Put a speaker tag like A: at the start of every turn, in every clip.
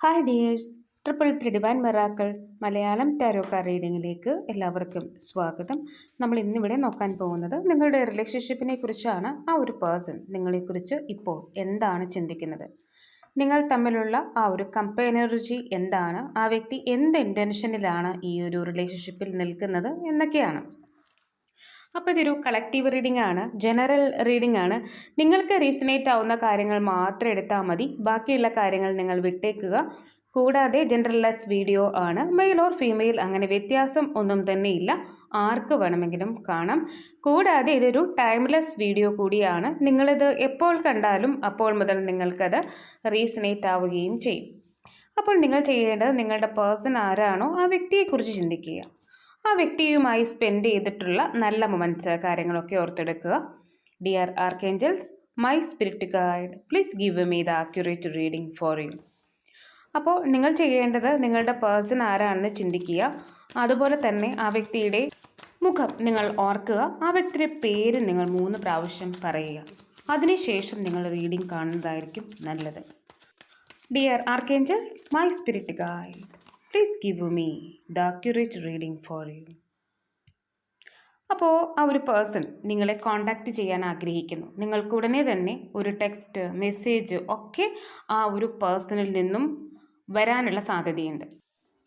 A: Hi dears. Triple three divine miracles Malayalam tarot card റീഡിങ്ങിലേക്ക് എല്ലാവർക്കും സ്വാഗതം. നമ്മൾ ഇന്നിവിടെ നോക്കാൻ പോകുന്നത് നിങ്ങളുടെ റിലേഷൻഷിപ്പിനെ കുറിച്ചാണ്. ആ ഒരു പേഴ്സൺ നിങ്ങളെക്കുറിച്ച് ഇപ്പോൾ എന്താണ് ചിന്തിക്കുന്നത്? നിങ്ങൾ തമ്മിലുള്ള ആ ഒരു കമ്പൈനർജി എന്താണ്? ആ വ്യക്തി എന്ത് ഇന്റൻഷനിലാണ് ഈ ഒരു റിലേഷൻഷിപ്പിൽ നിൽക്കുന്നത് എന്നൊക്കെയാണ്. അപ്പോൾ ഇതൊരു കളക്റ്റീവ് റീഡിംഗ് ആണ് ജനറൽ റീഡിംഗ് ആണ്. നിങ്ങൾക്ക് റീസണേറ്റ് ആവുന്ന കാര്യങ്ങൾ മാത്രം എടുത്താൽ മതി. ബാക്കിയുള്ള കാര്യങ്ങൾ നിങ്ങൾ വിട്ടേക്കുക. കൂടാതെ ജനറലൈസ് വീഡിയോ ആണ്. മെയിൽ ഓർ ഫീമെയിൽ അങ്ങനെ വ്യത്യാസം ഒന്നും തന്നെ ഇല്ല. ആർക്ക് വേണമെങ്കിലും കാണാം. കൂടാതെ ഇതൊരു ടൈംലെസ് വീഡിയോ കൂടിയാണ്. നിങ്ങളിത് എപ്പോൾ കണ്ടാലും അപ്പോൾ മുതൽ നിങ്ങൾക്കത് റീസണേറ്റ് ആവുകയും ചെയ്യും. അപ്പോൾ നിങ്ങൾ ചെയ്യേണ്ടത് നിങ്ങളുടെ പേഴ്സൺ ആരാണോ ആ വ്യക്തിയെക്കുറിച്ച് ചിന്തിക്കുക. ആ വ്യക്തിയുമായി സ്പെൻഡ് ചെയ്തിട്ടുള്ള നല്ല മൊമെന്റ്സ് കാര്യങ്ങളൊക്കെ ഓർത്തെടുക്കുക. Dear archangels my spirit guide please give me the accurate reading for you അപ്പോൾ നിങ്ങൾ ചെയ്യേണ്ടത് നിങ്ങളുടെ പേഴ്സൺ ആരാണെന്ന് ചിന്തിക്കുക. അതുപോലെ തന്നെ ആ വ്യക്തിയുടെ മുഖം നിങ്ങൾ ഓർക്കുക. ആ വ്യക്തിയുടെ പേര് നിങ്ങൾ മൂന്ന് പ്രാവശ്യം പറയുക. അതിനുശേഷം നിങ്ങൾ റീഡിംഗ് കാണുന്നതായിരിക്കും നല്ലത്. Dear archangels my spirit guide please give me the accurate reading for you അപ്പോൾ ആ ഒരു പേഴ്സൺ നിങ്ങളെ കോണ്ടാക്റ്റ് ചെയ്യാൻ ആഗ്രഹിക്കുന്നു. നിങ്ങൾക്ക് ഉടനെ തന്നെ ഒരു ടെക്സ്റ്റ് മെസ്സേജ് ഒക്കെ ആ ഒരു പേഴ്സണിൽ നിന്നും വരാനുള്ള സാധ്യതയുണ്ട്.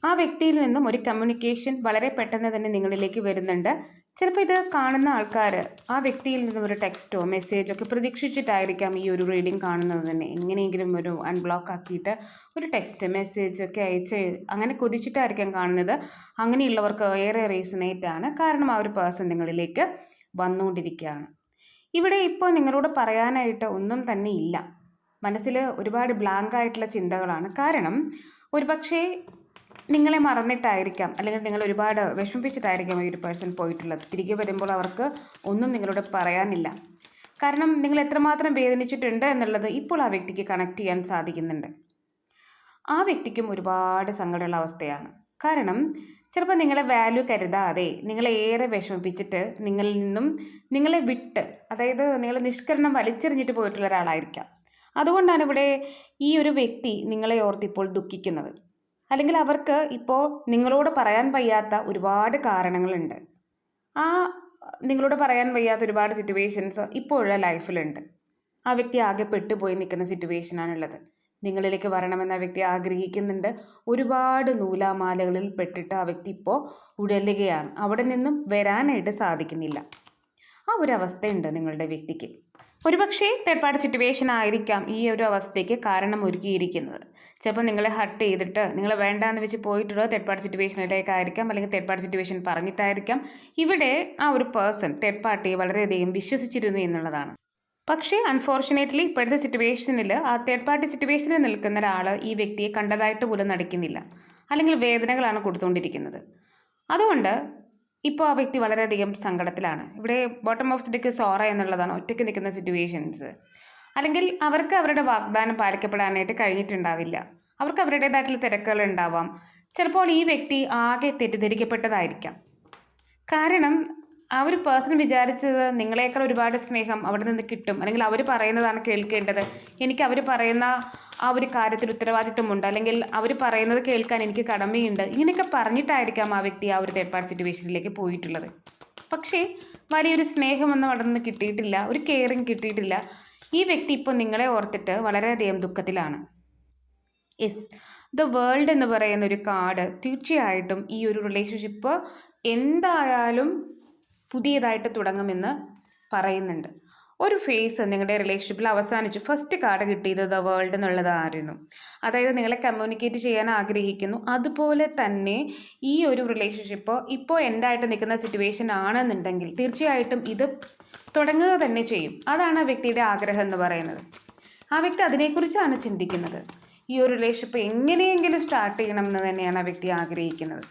A: ആ വ്യക്തിയിൽ നിന്നും ഒരു കമ്മ്യൂണിക്കേഷൻ വളരെ പെട്ടെന്ന് തന്നെ നിങ്ങളിലേക്ക് വരുന്നുണ്ട്. ചിലപ്പോൾ ഇത് കാണുന്ന ആൾക്കാർ ആ വ്യക്തിയിൽ നിന്നും ഒരു ടെക്സ്റ്റോ മെസ്സേജോ ഒക്കെ പ്രതീക്ഷിച്ചിട്ടായിരിക്കാം ഈ ഒരു റീഡിംഗ് കാണുന്നത് തന്നെ. എങ്ങനെയെങ്കിലും ഒരു അൺബ്ലോക്ക് ആക്കിയിട്ട് ഒരു ടെക്സ്റ്റ് മെസ്സേജ് ഒക്കെ അയച്ച് അങ്ങനെ കൊതിച്ചിട്ടായിരിക്കാം കാണുന്നത്. അങ്ങനെയുള്ളവർക്ക് ഏറെ റീസണേറ്റ് ആണ്. കാരണം ആ ഒരു പേഴ്സൺ നിങ്ങളിലേക്ക് വന്നുകൊണ്ടിരിക്കുകയാണ്. ഇവിടെ ഇപ്പോൾ നിങ്ങളോട് പറയാനായിട്ട് ഒന്നും തന്നെ ഇല്ല. മനസ്സിൽ ഒരുപാട് ബ്ലാങ്ക് ആയിട്ടുള്ള ചിന്തകളാണ്. കാരണം ഒരുപക്ഷേ നിങ്ങളെ മറന്നിട്ടായിരിക്കാം. അല്ലെങ്കിൽ നിങ്ങൾ ഒരുപാട് വിഷമിപ്പിച്ചിട്ടായിരിക്കാം ഈ ഒരു പേഴ്സൺ പോയിട്ടുള്ളത്. തിരികെ വരുമ്പോൾ അവർക്ക് ഒന്നും നിങ്ങളോട് പറയാനില്ല. കാരണം നിങ്ങൾ എത്രമാത്രം വേദനിച്ചിട്ടുണ്ട് എന്നുള്ളത് ഇപ്പോൾ ആ വ്യക്തിക്ക് കണക്ട് ചെയ്യാൻ സാധിക്കുന്നുണ്ട്. ആ വ്യക്തിക്കും ഒരുപാട് സങ്കടമുള്ള അവസ്ഥയാണ്. കാരണം ചിലപ്പോൾ നിങ്ങളെ വാല്യൂ കരുതാതെ നിങ്ങളെ ഏറെ വിഷമിപ്പിച്ചിട്ട് നിങ്ങളിൽ നിന്നും നിങ്ങളെ വിട്ട് അതായത് നിങ്ങളെ നിഷ്കരണം വലിച്ചെറിഞ്ഞിട്ട് പോയിട്ടുള്ള ഒരാളായിരിക്കാം. അതുകൊണ്ടാണ് ഇവിടെ ഈ ഒരു വ്യക്തി നിങ്ങളെ ഓർത്തിപ്പോൾ ദുഃഖിക്കുന്നത്. അല്ലെങ്കിൽ അവർക്ക് ഇപ്പോൾ നിങ്ങളോട് പറയാൻ വയ്യാത്ത ഒരുപാട് കാരണങ്ങളുണ്ട്. ആ നിങ്ങളോട് പറയാൻ വയ്യാത്ത ഒരുപാട് സിറ്റുവേഷൻസ് ഇപ്പോഴുള്ള ലൈഫിലുണ്ട് ആ വ്യക്തി ആകെ പെട്ടുപോയി നിൽക്കുന്ന സിറ്റുവേഷനാണുള്ളത് നിങ്ങളിലേക്ക് വരണമെന്ന് ആ വ്യക്തി ആഗ്രഹിക്കുന്നുണ്ട്. ഒരുപാട് നൂലാമാലകളിൽ പെട്ടിട്ട് ആ വ്യക്തി ഇപ്പോൾ ഉഴലുകയാണ്. അവിടെ നിന്നും വരാനായിട്ട് സാധിക്കുന്നില്ല. ആ ഒരു അവസ്ഥയുണ്ട് നിങ്ങളുടെ വ്യക്തിക്ക്. ഒരുപക്ഷേ തേർഡ് പാർട്ടി സിറ്റുവേഷൻ ആയിരിക്കാം ഈ ഒരു അവസ്ഥയ്ക്ക് കാരണം ഒരുക്കിയിരിക്കുന്നത് ചിലപ്പോൾ നിങ്ങളെ ഹട്ട് ചെയ്തിട്ട് നിങ്ങൾ വേണ്ടാന്ന് വെച്ച് പോയിട്ടുള്ളത് തേർഡ് പാർട്ടി സിറ്റുവേഷനിലേക്കായിരിക്കാം അല്ലെങ്കിൽ തേർഡ് പാർട്ടി സിറ്റുവേഷൻ പറഞ്ഞിട്ടായിരിക്കാം. ഇവിടെ ആ ഒരു പേഴ്സൺ തേർഡ് പാർട്ടിയെ വളരെയധികം വിശ്വസിച്ചിരുന്നു എന്നുള്ളതാണ്. പക്ഷേ അൺഫോർച്ചുനേറ്റ്ലി ഇപ്പോഴത്തെ സിറ്റുവേഷനിൽ ആ തേർഡ് പാർട്ടി സിറ്റുവേഷനിൽ നിൽക്കുന്ന ഒരാൾ ഈ വ്യക്തിയെ കണ്ടതായിട്ട് പോലും നടിക്കുന്നില്ല. അല്ലെങ്കിൽ വേദനകളാണ് കൊടുത്തുകൊണ്ടിരിക്കുന്നത്. അതുകൊണ്ട് ഇപ്പോൾ ആ വ്യക്തി വളരെയധികം സങ്കടത്തിലാണ്. ഇവിടെ ബോട്ടം ഓഫ് ദി സോറ എന്നുള്ളതാണ്. ഒറ്റയ്ക്ക് നിൽക്കുന്ന സിറ്റുവേഷൻസ് അല്ലെങ്കിൽ അവർക്ക് അവരുടെ വാഗ്ദാനം പാലിക്കപ്പെടാനായിട്ട് കഴിഞ്ഞിട്ടുണ്ടാവില്ല. അവർക്ക് അവരുടേതായിട്ടുള്ള തിരക്കുകൾ ഉണ്ടാവാം. ചിലപ്പോൾ ഈ വ്യക്തി ആകെ തെറ്റിദ്ധരിക്കപ്പെട്ടതായിരിക്കാം. കാരണം ആ ഒരു പേഴ്സൺ വിചാരിച്ചത് നിങ്ങളെക്കാൾ ഒരുപാട് സ്നേഹം അവിടെ നിന്ന് കിട്ടും. അല്ലെങ്കിൽ അവർ പറയുന്നതാണ് കേൾക്കേണ്ടത്. എനിക്ക് അവർ പറയുന്ന ആ ഒരു കാര്യത്തിൽ ഉത്തരവാദിത്വമുണ്ട്. അല്ലെങ്കിൽ അവർ പറയുന്നത് കേൾക്കാൻ എനിക്ക് കടമയുണ്ട്. ഇങ്ങനെയൊക്കെ പറഞ്ഞിട്ടായിരിക്കാം ആ വ്യക്തി ആ ഒരു തേർഡ് സിറ്റുവേഷനിലേക്ക് പോയിട്ടുള്ളത്. പക്ഷേ വലിയൊരു സ്നേഹമൊന്നും അവിടെ നിന്ന് കിട്ടിയിട്ടില്ല. ഒരു കെയറിങ് കിട്ടിയിട്ടില്ല. ഈ വ്യക്തി ഇപ്പോൾ നിങ്ങളെ ഓർത്തിട്ട് വളരെയധികം ദുഃഖത്തിലാണ്. യെസ് ദ വേൾഡ് എന്ന് പറയുന്ന ഒരു കാർഡ് തീർച്ചയായിട്ടും ഈ ഒരു റിലേഷൻഷിപ്പ് എന്തായാലും പുതിയതായിട്ട് തുടങ്ങുമെന്ന് പറയുന്നുണ്ട്. ഒരു ഫേസ് നിങ്ങളുടെ റിലേഷൻഷിപ്പിൽ അവസാനിച്ചു. ഫസ്റ്റ് കാർഡ് കിട്ടിയത് ദ വേൾഡ് എന്നുള്ളതായിരുന്നു. അതായത് നിങ്ങളെ കമ്മ്യൂണിക്കേറ്റ് ചെയ്യാൻ ആഗ്രഹിക്കുന്നു. അതുപോലെ തന്നെ ഈ ഒരു റിലേഷൻഷിപ്പ് ഇപ്പോൾ എന്റായിട്ട് നിൽക്കുന്ന സിറ്റുവേഷൻ ആണെന്നുണ്ടെങ്കിൽ തീർച്ചയായിട്ടും ഇത് തുടങ്ങുക തന്നെ ചെയ്യും. അതാണ് ആ വ്യക്തിയുടെ ആഗ്രഹം എന്ന് പറയുന്നത്. ആ വ്യക്തി അതിനെക്കുറിച്ചാണ് ചിന്തിക്കുന്നത്. ഈ ഒരു റിലേഷൻഷിപ്പ് എങ്ങനെയെങ്കിലും സ്റ്റാർട്ട് ചെയ്യണം എന്ന് തന്നെയാണ് ആ വ്യക്തി ആഗ്രഹിക്കുന്നത്.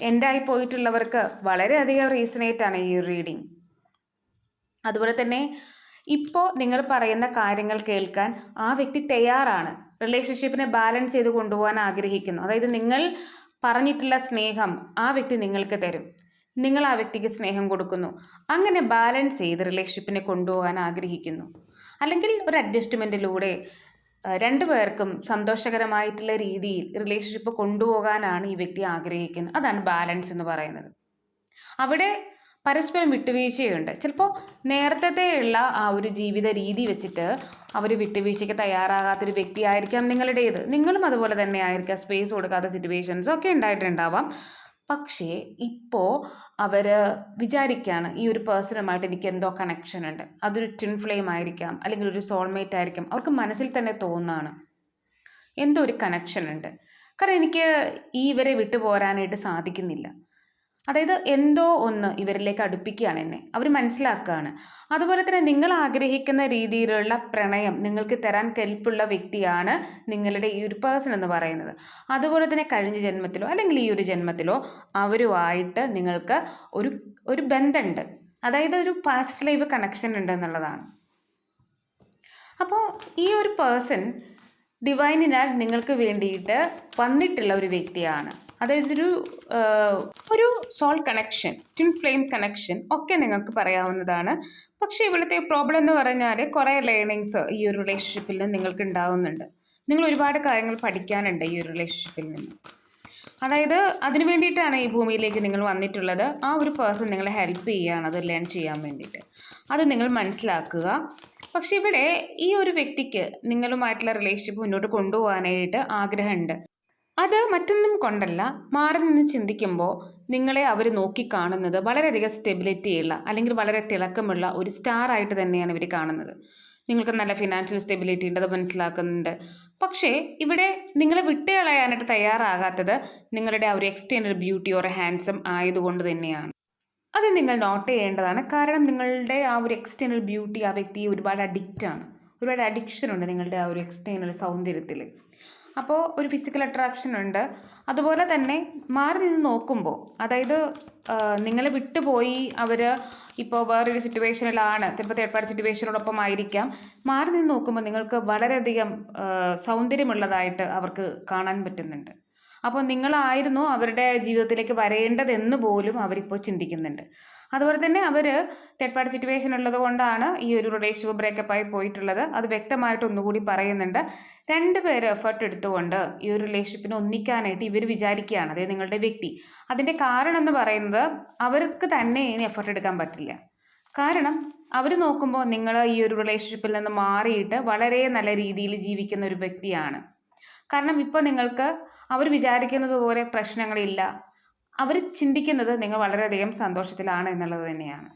A: എൻഡായി പോയിട്ടുള്ളവർക്ക് വളരെയധികം റീസണേറ്റ് ആണ് ഈ റീഡിങ് അതുപോലെ തന്നെ ഇപ്പോൾ നിങ്ങൾ പറയുന്ന കാര്യങ്ങൾ കേൾക്കാൻ ആ വ്യക്തി തയ്യാറാണ്. റിലേഷൻഷിപ്പിനെ ബാലൻസ് ചെയ്ത് കൊണ്ടുപോകാൻ ആഗ്രഹിക്കുന്നു. അതായത് നിങ്ങൾ പറഞ്ഞിട്ടുള്ള സ്നേഹം ആ വ്യക്തി നിങ്ങൾക്ക് തരും. നിങ്ങൾ ആ വ്യക്തിക്ക് സ്നേഹം കൊടുക്കുന്നു. അങ്ങനെ ബാലൻസ് ചെയ്ത് റിലേഷൻഷിപ്പിനെ കൊണ്ടുപോകാൻ ആഗ്രഹിക്കുന്നു. അല്ലെങ്കിൽ ഒരു അഡ്ജസ്റ്റ്മെന്റിലൂടെ രണ്ടു പേർക്കും സന്തോഷകരമായിട്ടുള്ള രീതിയിൽ റിലേഷൻഷിപ്പ് കൊണ്ടുപോകാനാണ് ഈ വ്യക്തി ആഗ്രഹിക്കുന്നത്. അതാണ് ബാലൻസ് എന്ന് പറയുന്നത്. അവിടെ പരസ്പരം വിട്ടുവീഴ്ചയുണ്ട്. ചിലപ്പോൾ നേരത്തെയുള്ള ആ ഒരു ജീവിത രീതി വെച്ചിട്ട് അവർ വിട്ടുവീഴ്ചയ്ക്ക് തയ്യാറാകാത്തൊരു വ്യക്തിയായിരിക്കാം നിങ്ങളുടേത്. നിങ്ങളും അതുപോലെ തന്നെ ആയിരിക്കാം സ്പേസ് കൊടുക്കാത്ത സിറ്റുവേഷൻസ് ഒക്കെ ഉണ്ടായിട്ടുണ്ടാവാം. പക്ഷേ ഇപ്പോൾ അവർ വിചാരിക്കുകയാണ് ഈ ഒരു പേഴ്സണുമായിട്ട് എനിക്ക് എന്തോ കണക്ഷൻ ഉണ്ട്. അതൊരു ട്വിൻ ഫ്ലെയിം ആയിരിക്കാം അല്ലെങ്കിൽ ഒരു സോൾമേറ്റ് ആയിരിക്കാം. അവർക്ക് മനസ്സിൽ തന്നെ തോന്നുകയാണ് എന്തോ ഒരു കണക്ഷൻ ഉണ്ട്. കാരണം എനിക്ക് ഈ ഇവരെ വിട്ടുപോരാനായിട്ട് സാധിക്കുന്നില്ല. അതായത് എന്തോ ഒന്ന് ഇവരിലേക്ക് അടുപ്പിക്കുകയാണ് എന്നെ. അവർ മനസ്സിലാക്കുകയാണ്. അതുപോലെ തന്നെ നിങ്ങൾ ആഗ്രഹിക്കുന്ന രീതിയിലുള്ള പ്രണയം നിങ്ങൾക്ക് തരാൻ കെൽപ്പുള്ള വ്യക്തിയാണ് നിങ്ങളുടെ ഈ ഒരു പേഴ്സൺ എന്ന് പറയുന്നത്. അതുപോലെ തന്നെ കഴിഞ്ഞ ജന്മത്തിലോ അല്ലെങ്കിൽ ഈ ഒരു ജന്മത്തിലോ അവരുമായിട്ട് നിങ്ങൾക്ക് ഒരു ഒരു ബന്ധമുണ്ട്. അതായത് ഒരു പാസ്റ്റ് ലൈഫ് കണക്ഷൻ ഉണ്ട് എന്നുള്ളതാണ്. അപ്പോൾ ഈ ഒരു പേഴ്സൺ ഡിവൈനിനാൽ നിങ്ങൾക്ക് വേണ്ടിയിട്ട് വന്നിട്ടുള്ള ഒരു വ്യക്തിയാണ്. അതായത് ഒരു ഒരു soul connection twin flame connection ഒക്കെ നിങ്ങൾക്ക് പറയാവുന്നതാണ്. പക്ഷേ ഇവിടുത്തെ പ്രോബ്ലം എന്ന് പറഞ്ഞാൽ കുറേ ലേണിങ്സ് ഈ ഒരു റിലേഷൻഷിപ്പിൽ നിന്ന് നിങ്ങൾക്ക് ഉണ്ടാകുന്നുണ്ട് നിങ്ങൾ ഒരുപാട് കാര്യങ്ങൾ പഠിക്കാനുണ്ട് ഈ ഒരു റിലേഷൻഷിപ്പിൽ നിന്ന്. അതായത് അതിന് വേണ്ടിയിട്ടാണ് ഈ ഭൂമിയിലേക്ക് നിങ്ങൾ വന്നിട്ടുള്ളത്. ആ ഒരു പേഴ്സൺ നിങ്ങളെ ഹെൽപ്പ് ചെയ്യുകയാണ് അത് ലേൺ ചെയ്യാൻ വേണ്ടിയിട്ട്. അത് നിങ്ങൾ മനസ്സിലാക്കുക. പക്ഷേ ഇവിടെ ഈ ഒരു വ്യക്തിക്ക് നിങ്ങളുമായിട്ടുള്ള റിലേഷൻഷിപ്പ് മുന്നോട്ട് കൊണ്ടുപോകാനായിട്ട് ആഗ്രഹമുണ്ട്. അത് മറ്റൊന്നും കൊണ്ടല്ല. മാറി നിന്ന് ചിന്തിക്കുമ്പോൾ നിങ്ങളെ അവർ നോക്കിക്കാണുന്നത് വളരെയധികം സ്റ്റെബിലിറ്റിയുള്ള അല്ലെങ്കിൽ വളരെ തിളക്കമുള്ള ഒരു സ്റ്റാർ ആയിട്ട് തന്നെയാണ് ഇവർ കാണുന്നത്. നിങ്ങൾക്ക് നല്ല ഫിനാൻഷ്യൽ സ്റ്റെബിലിറ്റി ഉണ്ട് അത് മനസ്സിലാക്കുന്നുണ്ട്. പക്ഷേ ഇവിടെ നിങ്ങളെ വിട്ടുകളയാനായിട്ട് തയ്യാറാകാത്തത് നിങ്ങളുടെ ആ ഒരു എക്സ്റ്റേണൽ ബ്യൂട്ടി ഓർ ഹാൻസം ആയതുകൊണ്ട് തന്നെയാണ്. അത് നിങ്ങൾ നോട്ട് ചെയ്യേണ്ടതാണ്. കാരണം നിങ്ങളുടെ ആ ഒരു എക്സ്റ്റേണൽ ബ്യൂട്ടി ആ വ്യക്തി ഒരുപാട് അഡിക്റ്റാണ് ഒരുപാട് അഡിക്ഷൻ ഉണ്ട് നിങ്ങളുടെ ആ ഒരു എക്സ്റ്റേണൽ സൗന്ദര്യത്തിൽ അപ്പോൾ ഒരു ഫിസിക്കൽ അട്രാക്ഷൻ ഉണ്ട്. അതുപോലെ തന്നെ മാറി നിന്ന് നോക്കുമ്പോൾ അതായത് നിങ്ങളെ വിട്ടുപോയി അവർ ഇപ്പോൾ വേറൊരു സിറ്റുവേഷനിലാണ് ചിലപ്പോൾ തേർഡ് പാർട്ടി സിറ്റുവേഷനോടൊപ്പം ആയിരിക്കാം. മാറി നിന്ന് നോക്കുമ്പോൾ നിങ്ങൾക്ക് വളരെയധികം സൗന്ദര്യമുള്ളതായിട്ട് അവർക്ക് കാണാൻ പറ്റുന്നുണ്ട്. അപ്പോൾ നിങ്ങളായിരുന്നു അവരുടെ ജീവിതത്തിലേക്ക് വരേണ്ടതെന്ന് പോലും അവരിപ്പോൾ ചിന്തിക്കുന്നുണ്ട്. അതുപോലെ തന്നെ അവർ തേർഡ് പാർട്ടി സിറ്റുവേഷൻ ഉള്ളത് കൊണ്ടാണ് ഈ ഒരു റിലേഷൻഷിപ്പ് ബ്രേക്കപ്പ് ആയി പോയിട്ടുള്ളത്. അത് വ്യക്തമായിട്ട് ഒന്നുകൂടി പറയുന്നുണ്ട്. രണ്ട് പേര് എഫേർട്ട് എടുത്തുകൊണ്ട് ഈ ഒരു റിലേഷൻഷിപ്പിനെ ഒന്നിക്കാനായിട്ട് ഇവർ വിചാരിക്കുകയാണ്. അതായത് നിങ്ങളുടെ വ്യക്തി. അതിന്റെ കാരണം എന്ന് പറയുന്നത് അവർക്ക് തന്നെ ഇനി എഫേർട്ട് എടുക്കാൻ പറ്റില്ല. കാരണം അവർ നോക്കുമ്പോൾ നിങ്ങൾ ഈ ഒരു റിലേഷൻഷിപ്പിൽ നിന്ന് മാറിയിട്ട് വളരെ നല്ല രീതിയിൽ ജീവിക്കുന്ന ഒരു വ്യക്തിയാണ്. കാരണം ഇപ്പോൾ നിങ്ങൾക്ക് അവർ വിചാരിക്കുന്നത് പോലെ പ്രശ്നങ്ങളില്ല. അവർ ചിന്തിക്കുന്നത് നിങ്ങൾ വളരെയധികം സന്തോഷത്തിലാണ് എന്നുള്ളത് തന്നെയാണ്.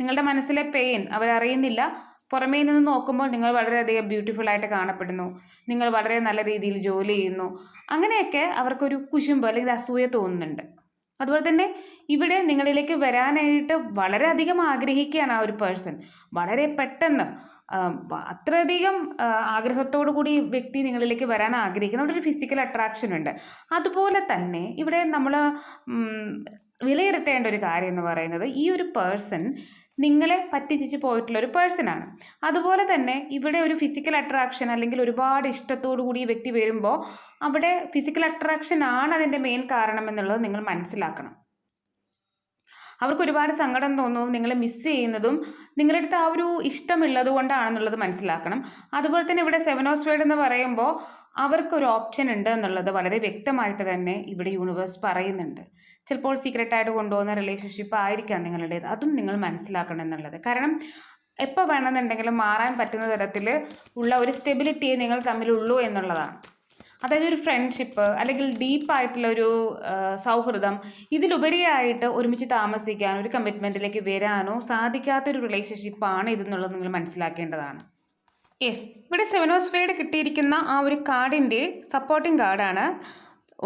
A: നിങ്ങളുടെ മനസ്സിലെ പെയിൻ അവരറിയുന്നില്ല. പുറമേ നിന്ന് നോക്കുമ്പോൾ നിങ്ങൾ വളരെയധികം ബ്യൂട്ടിഫുൾ ആയിട്ട് കാണപ്പെടുന്നു. നിങ്ങൾ വളരെ നല്ല രീതിയിൽ ജോലി ചെയ്യുന്നു. അങ്ങനെയൊക്കെ അവർക്കൊരു കുശുമ്പ് അല്ലെങ്കിൽ അസൂയ തോന്നുന്നുണ്ട്. അതുപോലെ തന്നെ ഇവിടെ നിങ്ങളിലേക്ക് വരാനായിട്ട് വളരെയധികം ആഗ്രഹിക്കുകയാണ് ആ ഒരു പേഴ്സൺ വളരെ പെട്ടെന്ന് അത്രയധികം ആഗ്രഹത്തോടു കൂടി വ്യക്തി നിങ്ങളിലേക്ക് വരാൻ ആഗ്രഹിക്കുന്ന അവിടെ ഒരു ഫിസിക്കൽ അട്രാക്ഷൻ ഉണ്ട്. അതുപോലെ തന്നെ ഇവിടെ നമ്മൾ വിലയിരുത്തേണ്ട ഒരു കാര്യം എന്ന് പറയുന്നത് ഈ ഒരു പേഴ്സൺ നിങ്ങളെ പറ്റിച്ചിച്ച് പോയിട്ടുള്ള ഒരു പേഴ്സണാണ് അതുപോലെ തന്നെ ഇവിടെ ഒരു ഫിസിക്കൽ അട്രാക്ഷൻ അല്ലെങ്കിൽ ഒരുപാട് ഇഷ്ടത്തോടു കൂടി വ്യക്തി വരുമ്പോൾ അവിടെ ഫിസിക്കൽ അട്രാക്ഷൻ ആണ് അതിന്റെ മെയിൻ കാരണം എന്നുള്ളത് നിങ്ങൾ മനസ്സിലാക്കണം. അവർക്ക് ഒരുപാട് സങ്കടം തോന്നും നിങ്ങളെ മിസ് ചെയ്യുന്നതും നിങ്ങളുടെ അടുത്ത് ആ ഒരു ഇഷ്ടമുള്ളത് കൊണ്ടാണെന്നുള്ളത് മനസ്സിലാക്കണം. അതുപോലെ തന്നെ ഇവിടെ സെവൻ ഓഫ് സ്വേഡ് എന്ന് പറയുമ്പോൾ അവർക്കൊരു ഓപ്ഷൻ ഉണ്ട് എന്നുള്ളത് വളരെ വ്യക്തമായിട്ട് തന്നെ ഇവിടെ യൂണിവേഴ്സ് പറയുന്നുണ്ട്. ചിലപ്പോൾ സീക്രട്ടായിട്ട് കൊണ്ടുപോകുന്ന റിലേഷൻഷിപ്പ് ആയിരിക്കാം നിങ്ങളുടേത്. അതും നിങ്ങൾ മനസ്സിലാക്കണം എന്നുള്ളത്. കാരണം എപ്പോൾ വേണമെന്നുണ്ടെങ്കിലും മാറാൻ പറ്റുന്ന തരത്തിൽ ഉള്ള ഒരു സ്റ്റെബിലിറ്റിയെ നിങ്ങൾ തമ്മിലുള്ളൂ എന്നുള്ളതാണ്. അതായത് ഒരു ഫ്രണ്ട്ഷിപ്പ് അല്ലെങ്കിൽ ഡീപ്പായിട്ടുള്ള ഒരു സൗഹൃദം ഇതിലുപരിയായിട്ട് ഒരുമിച്ച് താമസിക്കാൻ ഒരു കമ്മിറ്റ്മെന്റിലേക്ക് വരാനോ സാധിക്കാത്തൊരു റിലേഷൻഷിപ്പാണ് ഇതെന്നുള്ളത് നിങ്ങൾ മനസ്സിലാക്കേണ്ടതാണ്. യെസ് ഇവിടെ സെവൻ ഓഫ് സ്പേഡ് കിട്ടിയിരിക്കുന്ന ആ ഒരു കാർഡിന്റെ സപ്പോർട്ടിംഗ് കാർഡാണ്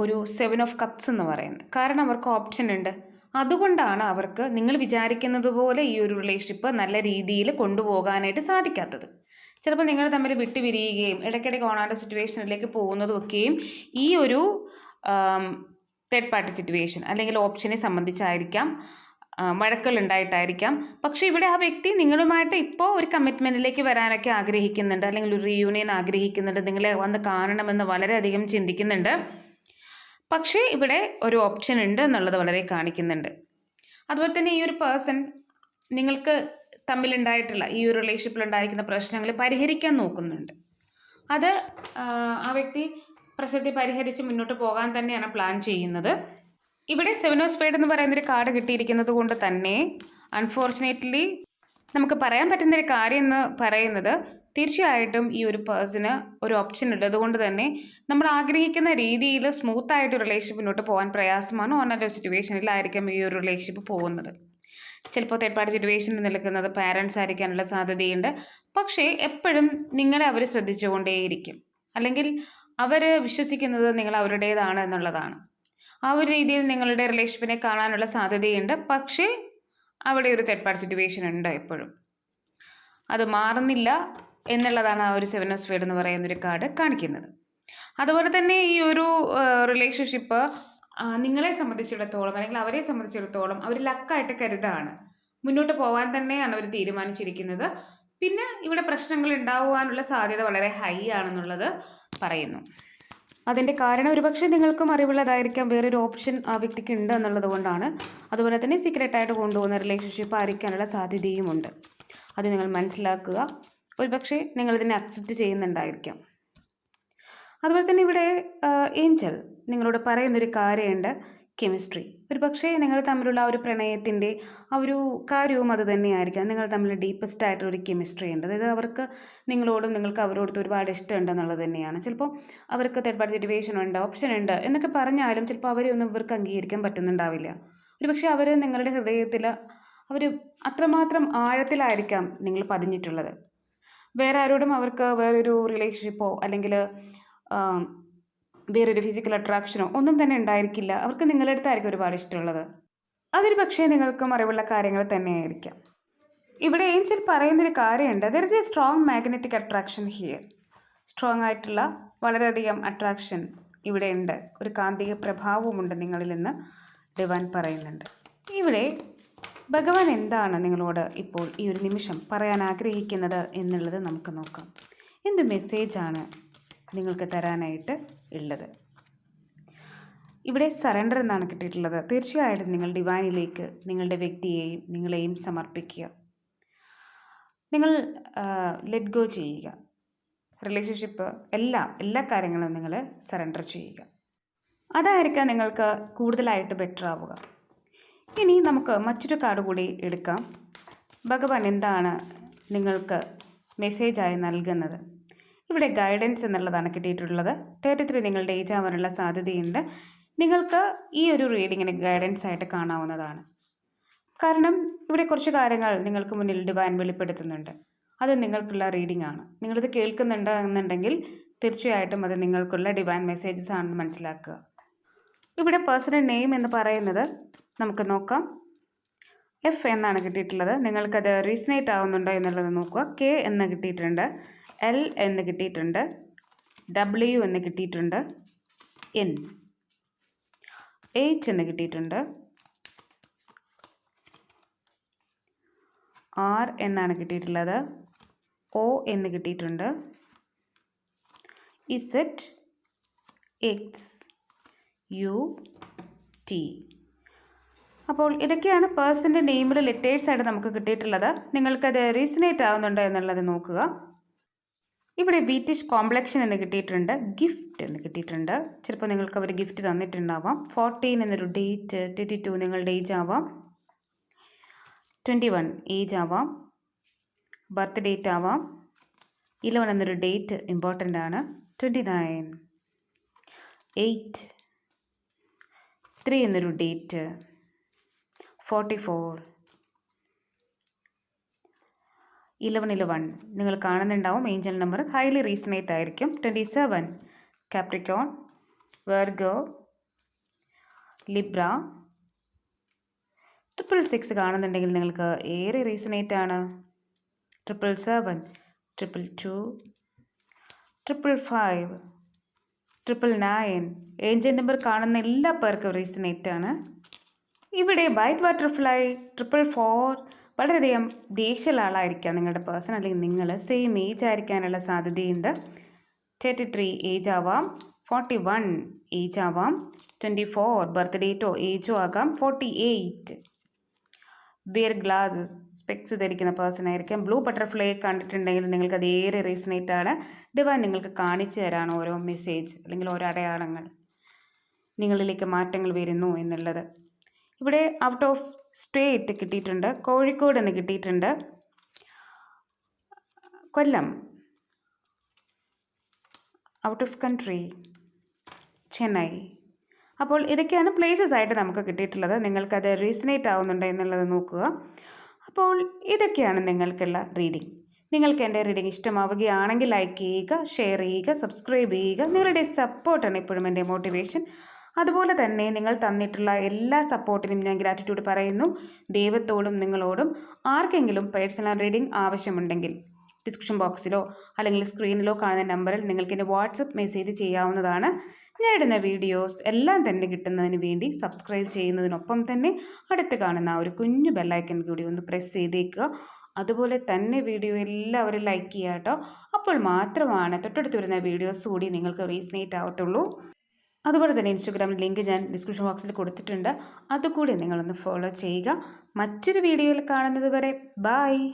A: ഒരു സെവൻ ഓഫ് കപ്സ് എന്ന് പറയുന്നത്. കാരണം അവർക്ക് ഓപ്ഷൻ ഉണ്ട്. അതുകൊണ്ടാണ് അവർക്ക് നിങ്ങൾ വിചാരിക്കുന്നത് പോലെ ഈ ഒരു റിലേഷൻഷിപ്പ് നല്ല രീതിയിൽ കൊണ്ടുപോകാനായിട്ട് സാധിക്കാത്തത്. ചിലപ്പോൾ നിങ്ങൾ തമ്മിൽ വിട്ടുപിരിയുകയും ഇടയ്ക്കിടയ്ക്ക് ഓണാണ്ട സിറ്റുവേഷനിലേക്ക് പോകുന്നതൊക്കെയും ഈ ഒരു തേർഡ് പാർട്ടി സിറ്റുവേഷൻ അല്ലെങ്കിൽ ഓപ്ഷനെ സംബന്ധിച്ചായിരിക്കാം വഴക്കലുണ്ടായിട്ടായിരിക്കാം പക്ഷേ ഇവിടെ ആ വ്യക്തി നിങ്ങളുമായിട്ട് ഇപ്പോൾ ഒരു കമ്മിറ്റ്മെന്റിലേക്ക് വരാനൊക്കെ ആഗ്രഹിക്കുന്നുണ്ട് അല്ലെങ്കിൽ ഒരു റീയൂണിയൻ ആഗ്രഹിക്കുന്നുണ്ട് നിങ്ങളെ വന്ന് കാണണമെന്ന് വളരെയധികം ചിന്തിക്കുന്നുണ്ട്. പക്ഷേ ഇവിടെ ഒരു ഓപ്ഷൻ ഉണ്ട് എന്നുള്ളത് വളരെ കാണിക്കുന്നുണ്ട്. അതുപോലെ തന്നെ ഈ ഒരു പേഴ്സൺ നിങ്ങൾക്ക് തമ്മിലുണ്ടായിട്ടുള്ള ഈ ഒരു റിലേഷൻഷിപ്പിൽ ഉണ്ടായിരിക്കുന്ന പ്രശ്നങ്ങൾ പരിഹരിക്കാൻ നോക്കുന്നുണ്ട്. അത് ആ, വ്യക്തി പ്രശ്നത്തെ പരിഹരിച്ച് മുന്നോട്ട് പോകാൻ തന്നെയാണ് പ്ലാൻ ചെയ്യുന്നത്. ഇവിടെ സെവൻ ഓഫ് സ്പേഡ് എന്ന് പറയുന്നൊരു കാർഡ് കിട്ടിയിരിക്കുന്നത് കൊണ്ട് തന്നെ അൺഫോർച്ചുനേറ്റ്ലി നമുക്ക് പറയാൻ പറ്റുന്നൊരു കാര്യം എന്ന് പറയുന്നത് തീർച്ചയായിട്ടും ഈ ഒരു പേഴ്സന് ഒരു ഓപ്ഷൻ ഉള്ളത് കൊണ്ട് തന്നെ നമ്മൾ ആഗ്രഹിക്കുന്ന രീതിയിൽ സ്മൂത്തായിട്ട് റിലേഷൻഷിപ്പ് മുന്നോട്ട് പോകാൻ പ്രയാസമാണ്. ഓണർ സിറ്റുവേഷനിലായിരിക്കും ഈ ഒരു റിലേഷൻഷിപ്പ് പോകുന്നത്. ചിലപ്പോൾ തേർഡ് പാർട്ടി സിറ്റുവേഷനിൽ നിൽക്കുന്നത് പാരൻസ് ആയിരിക്കാനുള്ള സാധ്യതയുണ്ട്. പക്ഷേ എപ്പോഴും നിങ്ങളെ അവർ ശ്രദ്ധിച്ചുകൊണ്ടേയിരിക്കും. അല്ലെങ്കിൽ അവർ വിശ്വസിക്കുന്നത് നിങ്ങൾ അവരുടേതാണ് എന്നുള്ളതാണ്. ആ ഒരു രീതിയിൽ നിങ്ങളുടെ റിലേഷൻഷിപ്പിനെ കാണാനുള്ള സാധ്യതയുണ്ട്. പക്ഷേ അവിടെ ഒരു തേർഡ് പാർട്ടി സിറ്റുവേഷൻ ഉണ്ട് എപ്പോഴും. അത് മാറുന്നില്ല എന്നുള്ളതാണ് ആ ഒരു സെവൻ ഓഫ് സ്പീഡ് എന്ന് പറയുന്ന ഒരു കാർഡ് കാണിക്കുന്നത്. അതുപോലെ തന്നെ ഈ ഒരു റിലേഷൻഷിപ്പ് നിങ്ങളെ സംബന്ധിച്ചിടത്തോളം അല്ലെങ്കിൽ അവരെ സംബന്ധിച്ചിടത്തോളം അവർ ലക്കായിട്ട് കരുതാണ്. മുന്നോട്ട് പോകാൻ തന്നെയാണ് അവർ തീരുമാനിച്ചിരിക്കുന്നത്. പിന്നെ ഇവിടെ പ്രശ്നങ്ങൾ ഉണ്ടാവാനുള്ള സാധ്യത വളരെ ഹൈ ആണെന്നുള്ളത് പറയുന്നു. അതിന്റെ കാരണം ഒരുപക്ഷെ നിങ്ങൾക്കും അറിവുള്ളതായിരിക്കാം. വേറൊരു ഓപ്ഷൻ ആ വ്യക്തിക്ക് ഉണ്ട് എന്നുള്ളത് കൊണ്ടാണ്. അതുപോലെ തന്നെ സീക്രട്ടായിട്ട് കൊണ്ടുപോകുന്ന റിലേഷൻഷിപ്പ് ആയിരിക്കാനുള്ള സാധ്യതയുമുണ്ട് അത് നിങ്ങൾ മനസ്സിലാക്കുക. ഒരുപക്ഷെ നിങ്ങളിതിനെ അക്സെപ്റ്റ് ചെയ്യുന്നുണ്ടായിരിക്കാം. അതുപോലെ തന്നെ ഇവിടെ ഏഞ്ചൽ. നിങ്ങളോട് പറയുന്നൊരു കാര്യമുണ്ട്. കെമിസ്ട്രി. ഒരു പക്ഷേ നിങ്ങൾ തമ്മിലുള്ള ആ ഒരു പ്രണയത്തിന്റെ ആ ഒരു കാര്യവും അത് തന്നെയായിരിക്കാം. നിങ്ങൾ തമ്മിൽ ഡീപ്പസ്റ്റ് ആയിട്ടുള്ള ഒരു കെമിസ്ട്രി ഉണ്ട്. അതായത് അവർക്ക് നിങ്ങളോടും നിങ്ങൾക്ക് അവരോടും ഒരുപാട് ഇഷ്ടമുണ്ട് എന്നുള്ളത് തന്നെയാണ്. ചിലപ്പോൾ അവർക്ക് തേർഡ് പാർട്ടി സിറ്റുവേഷൻ ഉണ്ട് ഓപ്ഷൻ ഉണ്ട് എന്നൊക്കെ പറഞ്ഞാലും ചിലപ്പോൾ അവരെ ഒന്നും ഇവർക്ക് അംഗീകരിക്കാൻ പറ്റുന്നുണ്ടാവില്ല. ഒരു പക്ഷേ അവർ നിങ്ങളുടെ ഹൃദയത്തിൽ അവർ അത്രമാത്രം ആഴത്തിലായിരിക്കാം നിങ്ങൾ പതിഞ്ഞിട്ടുള്ളത്. വേറെ ആരോടും അവർക്ക് വേറൊരു റിലേഷൻഷിപ്പോ അല്ലെങ്കിൽ വേറൊരു ഫിസിക്കൽ അട്രാക്ഷനോ ഒന്നും തന്നെ ഉണ്ടായിരിക്കില്ല. അവർക്ക് നിങ്ങളുടെ അടുത്തായിരിക്കും ഒരുപാട് ഇഷ്ടമുള്ളത്. അതൊരു പക്ഷേ നിങ്ങൾക്കും അറിവുള്ള കാര്യങ്ങൾ തന്നെയായിരിക്കാം. ഇവിടെ ഏഞ്ചൽ പറയുന്നൊരു കാര്യമുണ്ട്. There is a strong magnetic attraction here strong ആയിട്ടുള്ള വളരെയധികം അട്രാക്ഷൻ ഇവിടെ ഉണ്ട്. ഒരു കാന്തിക പ്രഭാവമുണ്ട് നിങ്ങളിൽ നിന്ന് ഡിവാൻ പറയുന്നുണ്ട്. ഇവിടെ ഭഗവാൻ എന്താണ് നിങ്ങളോട് ഇപ്പോൾ ഈ ഒരു നിമിഷം പറയാൻ ആഗ്രഹിക്കുന്നത് എന്നുള്ളത് നമുക്ക് നോക്കാം. എന്ത് മെസ്സേജാണ് നിങ്ങൾക്ക് തരാനായിട്ട് ഉള്ളത്. ഇവിടെ സറണ്ടർ എന്നാണ് കിട്ടിയിട്ടുള്ളത്. തീർച്ചയായിട്ടും നിങ്ങൾ ഡിവൈനിലേക്ക് നിങ്ങളുടെ വ്യക്തിയെയും നിങ്ങളെയും സമർപ്പിക്കുക. നിങ്ങൾ ലെറ്റ് ഗോ ചെയ്യുക. റിലേഷൻഷിപ്പ് എല്ലാം എല്ലാ കാര്യങ്ങളും നിങ്ങൾ സറണ്ടർ ചെയ്യുക. അതായിരിക്കാം നിങ്ങൾക്ക് കൂടുതലായിട്ട് ബെറ്റർ ആവുക. ഇനി നമുക്ക് മറ്റൊരു കാർഡ് കൂടി എടുക്കാം. ഭഗവാൻ എന്താണ് നിങ്ങൾക്ക് മെസ്സേജായി നൽകുന്നത്? ഇവിടെ ഗൈഡൻസ് എന്നുള്ളതാണ് കിട്ടിയിട്ടുള്ളത്. തേർട്ടി ത്രീ നിങ്ങളുടെ ഏജ് ആവാനുള്ള സാധ്യതയുണ്ട്. നിങ്ങൾക്ക് ഈ ഒരു റീഡിങ്ങിന് ഗൈഡൻസ് ആയിട്ട് കാണാവുന്നതാണ്. കാരണം ഇവിടെ കുറച്ച് കാര്യങ്ങൾ നിങ്ങൾക്ക് മുന്നിൽ ഡിവൈൻ വെളിപ്പെടുത്തുന്നുണ്ട്. അത് നിങ്ങൾക്കുള്ള റീഡിംഗ് ആണ്. നിങ്ങളിത് കേൾക്കുന്നുണ്ട് എന്നുണ്ടെങ്കിൽ തീർച്ചയായിട്ടും അത് നിങ്ങൾക്കുള്ള ഡിവൈൻ മെസ്സേജസ് ആണെന്ന് മനസ്സിലാക്കുക. ഇവിടെ പേഴ്സണൽ നെയിം എന്ന് പറയുന്നത് നമുക്ക് നോക്കാം. എഫ് എന്നാണ് കിട്ടിയിട്ടുള്ളത്. നിങ്ങൾക്കത് റീസണേറ്റ് ആവുന്നുണ്ടോ എന്നുള്ളത് നോക്കുക. കെ എന്ന് കിട്ടിയിട്ടുണ്ട്. എൽ എന്ന് കിട്ടിയിട്ടുണ്ട്. ഡബ്ല്യു എന്ന് കിട്ടിയിട്ടുണ്ട്. എൻ എച്ച് എന്ന് കിട്ടിയിട്ടുണ്ട്. ആർ എന്നാണ് കിട്ടിയിട്ടുള്ളത്. ഒ എന്ന് കിട്ടിയിട്ടുണ്ട്. ഇസെറ്റ് എക്സ് യു ടി അപ്പോൾ ഇതൊക്കെയാണ് പേഴ്സന്റെ നെയിമിൽ ലെറ്റേഴ്സായിട്ട് നമുക്ക് കിട്ടിയിട്ടുള്ളത്. നിങ്ങൾക്കത് റീസണേറ്റ് ആവുന്നുണ്ടോ എന്നുള്ളത് നോക്കുക. ഇവിടെ ബീറ്റിഷ് കോംപ്ലക്ഷൻ എന്ന് കിട്ടിയിട്ടുണ്ട് ഗിഫ്റ്റ് എന്ന് കിട്ടിയിട്ടുണ്ട്. ചിലപ്പോൾ നിങ്ങൾക്ക് അവർ ഗിഫ്റ്റ് തന്നിട്ടുണ്ടാവാം. ഫോർട്ടീൻ എന്നൊരു ഡേറ്റ് ട്വന്റി ടു നിങ്ങളുടെ ഏജ് ആവാം. ട്വന്റി വൺ ഏജ് ആവാം. ബർത്ത് ഡേറ്റ് ആവാം. ഇലവൻ എന്നൊരു ഡേറ്റ് ഇമ്പോർട്ടന്റ് ആണ്. ട്വന്റി നയൻ എയ്റ്റ് ത്രീ എന്നൊരു date forty four eleven eleven നിങ്ങൾ കാണുന്നുണ്ടാവും ഏഞ്ചൽ നമ്പർ ഹൈലി റീസണേറ്റ് ആയിരിക്കും. Twenty seven Capricorn Virgo Libra triple six കാണുന്നുണ്ടെങ്കിൽ നിങ്ങൾക്ക് ഏറെ റീസണേറ്റ് ആണ്. Triple seven triple two triple five triple nine angel number കാണുന്ന എല്ലാ പേർക്കും റീസണേറ്റ് ആണ്. ഇവിടെ വൈറ്റ് ബട്ടർഫ്ലൈ ട്രിപ്പിൾ ഫോർ വളരെയധികം ദേഷ്യമുള്ള ആളായിരിക്കാം നിങ്ങളുടെ പേഴ്സൺ അല്ലെങ്കിൽ നിങ്ങൾ. സെയിം ഏജ് ആയിരിക്കാനുള്ള സാധ്യതയുണ്ട്. തേർട്ടി ത്രീ ഏജ് ആവാം. ഫോർട്ടി വൺ ഏജ് ആവാം ട്വന്റി ഫോർ ബർത്ത് ഡേറ്റോ ഏജോ ആകാം. Forty eight wear glass specs ധരിക്കുന്ന പേഴ്സൺ ആയിരിക്കാം. ബ്ലൂ ബട്ടർഫ്ലൈ കണ്ടിട്ടുണ്ടെങ്കിൽ നിങ്ങൾക്ക് അത് ഏറെ റീസണേറ്റ് ആണ്. ഡിവൈൻ നിങ്ങൾക്ക് കാണിച്ചു തരാണ് ഓരോ മെസ്സേജ് അല്ലെങ്കിൽ ഓരോ അടയാളങ്ങൾ. നിങ്ങളിലേക്ക് മാറ്റങ്ങൾ വരുന്നു എന്നുള്ളത്. ഇവിടെ ഔട്ട് ഓഫ് സ്റ്റേറ്റ് കിട്ടിയിട്ടുണ്ട് കോഴിക്കോട് എന്ന് കിട്ടിയിട്ടുണ്ട്. Kollam out of country Chennai. അപ്പോൾ ഇതൊക്കെയാണ് പ്ലേസസ് ആയിട്ട് നമുക്ക് കിട്ടിയിട്ടുള്ളത്. നിങ്ങൾക്കത് റീസണേറ്റ് ആവുന്നുണ്ട് എന്നുള്ളത് നോക്കുക. അപ്പോൾ ഇതൊക്കെയാണ് നിങ്ങൾക്കുള്ള റീഡിംഗ് നിങ്ങൾക്ക് എന്റെ റീഡിംഗ് ഇഷ്ടമാവുകയാണെങ്കിൽ ലൈക്ക് ചെയ്യുക ഷെയർ ചെയ്യുക സബ്സ്ക്രൈബ് ചെയ്യുക. നിങ്ങളുടെ സപ്പോർട്ടാണ് എപ്പോഴും എന്റെ മോട്ടിവേഷൻ അതുപോലെ തന്നെ നിങ്ങൾ തന്നിട്ടുള്ള എല്ലാ സപ്പോർട്ടിനും ഞാൻ ഗ്രാറ്റിറ്റ്യൂഡ് പറയുന്നു. ദൈവത്തോടും നിങ്ങളോടും ആർക്കെങ്കിലും പേഴ്സണൽ റീഡിംഗ് ആവശ്യമുണ്ടെങ്കിൽ ഡിസ്ക്രിപ്ഷൻ ബോക്സിലോ അല്ലെങ്കിൽ സ്ക്രീനിലോ കാണുന്ന നമ്പറിൽ നിങ്ങൾക്ക് എന്റെ വാട്സപ്പ് മെസ്സേജ് ചെയ്യാവുന്നതാണ്. ഞാൻ ഇടുന്ന വീഡിയോസ് എല്ലാം തന്നെ കിട്ടുന്നതിന് വേണ്ടി സബ്സ്ക്രൈബ് ചെയ്യുന്നതിനൊപ്പം തന്നെ അടുത്ത് കാണുന്ന ഒരു കുഞ്ഞു ബെല്ലൈക്കൻ കൂടി ഒന്ന് പ്രസ് ചെയ്തേക്കുക. അതുപോലെ തന്നെ വീഡിയോ എല്ലാവരും ലൈക്ക് ചെയ്യുക കേട്ടോ. അപ്പോൾ മാത്രമാണ് തൊട്ടടുത്ത് വരുന്ന വീഡിയോസ് കൂടി നിങ്ങൾക്ക് റീസ്നേറ്റ് ആവത്തുള്ളൂ. അതുപോലെ തന്നെ ഇൻസ്റ്റഗ്രാം ലിങ്ക് ഞാൻ ഡിസ്ക്രിപ്ഷൻ ബോക്സിൽ കൊടുത്തിട്ടുണ്ട്. അതുകൂടി നിങ്ങളൊന്ന് ഫോളോ ചെയ്യുക. മറ്റൊരു വീഡിയോയിൽ കാണുന്നത് വരെ ബായ്